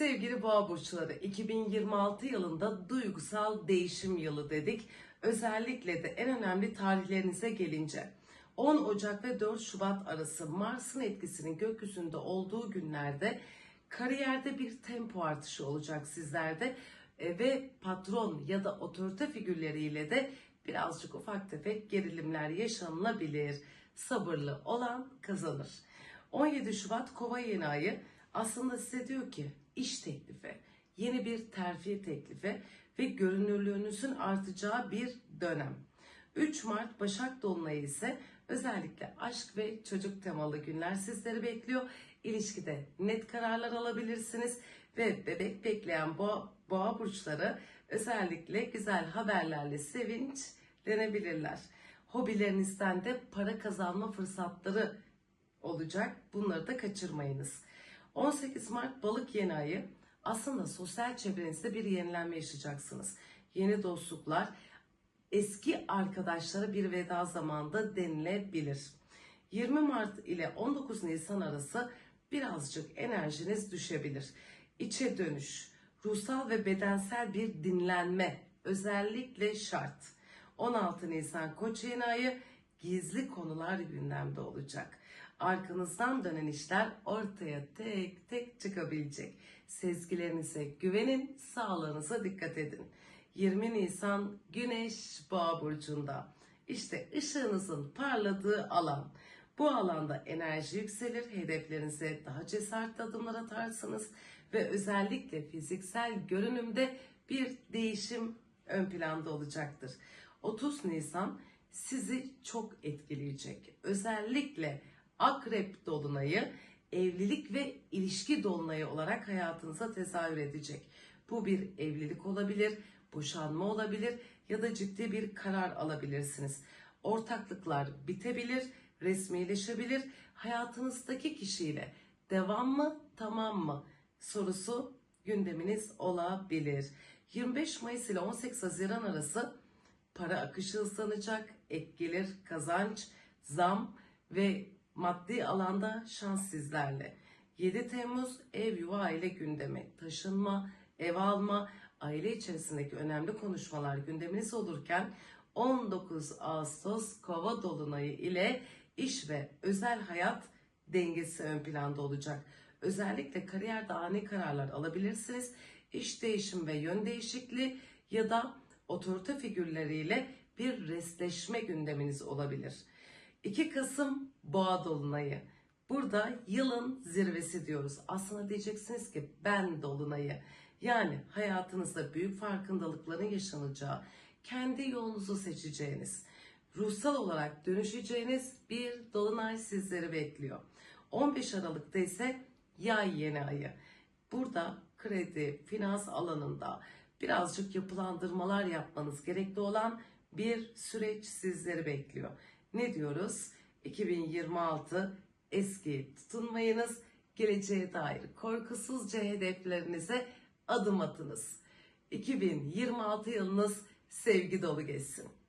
Sevgili boğa burçları 2026 yılında duygusal değişim yılı dedik. Özellikle de en önemli tarihlerinize gelince 10 Ocak ve 4 Şubat arası Mars'ın etkisinin gökyüzünde olduğu günlerde kariyerde bir tempo artışı olacak sizlerde E, ve patron ya da otorite figürleriyle de birazcık ufak tefek gerilimler yaşanılabilir. Sabırlı olan kazanır. 17 Şubat Kova yeni ayı aslında size diyor ki iş teklifi, yeni bir terfi teklifi ve görünürlüğünüzün artacağı bir dönem. 3 Mart Başak Dolunayı ise özellikle aşk ve çocuk temalı günler sizleri bekliyor. İlişkide net kararlar alabilirsiniz ve bebek bekleyen boğa, boğa burçları özellikle güzel haberlerle sevinçlenebilirler. Hobilerinizden de para kazanma fırsatları olacak. Bunları da kaçırmayınız. 18 Mart Balık yeni ayı aslında sosyal çevrenizde bir yenilenme yaşayacaksınız. Yeni dostluklar, eski arkadaşlara bir veda zamanında denilebilir. 20 Mart ile 19 Nisan arası birazcık enerjiniz düşebilir. İçe dönüş, ruhsal ve bedensel bir dinlenme özellikle şart. 16 Nisan Koç yeni ayı gizli konular gündemde olacak. Arkanızdan dönen işler ortaya tek tek çıkabilecek. Sezgilerinize güvenin, sağlığınıza dikkat edin. 20 Nisan Güneş Boğa burcunda. İşte ışığınızın parladığı alan. Bu alanda enerji yükselir, hedeflerinize daha cesaretli adımlar atarsınız ve özellikle fiziksel görünümde bir değişim ön planda olacaktır. 30 Nisan sizi çok etkileyecek. Özellikle Akrep Dolunayı evlilik ve ilişki dolunayı olarak hayatınıza tezahür edecek. Bu bir evlilik olabilir, boşanma olabilir ya da ciddi bir karar alabilirsiniz. Ortaklıklar bitebilir, resmileşebilir. Hayatınızdaki kişiyle devam mı, tamam mı sorusu gündeminiz olabilir. 25 Mayıs ile 18 Haziran arası para akışı hızlanacak, ek gelir, kazanç, zam ve maddi alanda şans sizlerle. 7 Temmuz ev yuva aile gündemi, taşınma, ev alma, aile içerisindeki önemli konuşmalar gündeminiz olurken 19 Ağustos Kova Dolunayı ile iş ve özel hayat dengesi ön planda olacak. Özellikle kariyerde ani kararlar alabilirsiniz. İş değişim ve yön değişikliği ya da otorite figürleriyle bir restleşme gündeminiz olabilir. 2 Kasım Boğa Dolunayı. Burada yılın zirvesi diyoruz. Aslında diyeceksiniz ki ben Dolunayı. Yani hayatınızda büyük farkındalıkların yaşanacağı, kendi yolunuzu seçeceğiniz, ruhsal olarak dönüşeceğiniz bir dolunay sizleri bekliyor. 15 Aralık'ta ise yay yeni ayı. Burada kredi, finans alanında birazcık yapılandırmalar yapmanız gerekli olan bir süreç sizleri bekliyor. Ne diyoruz? 2026 eski tutunmayınız, geleceğe dair korkusuzca hedeflerinize adım atınız. 2026 yılınız sevgi dolu geçsin.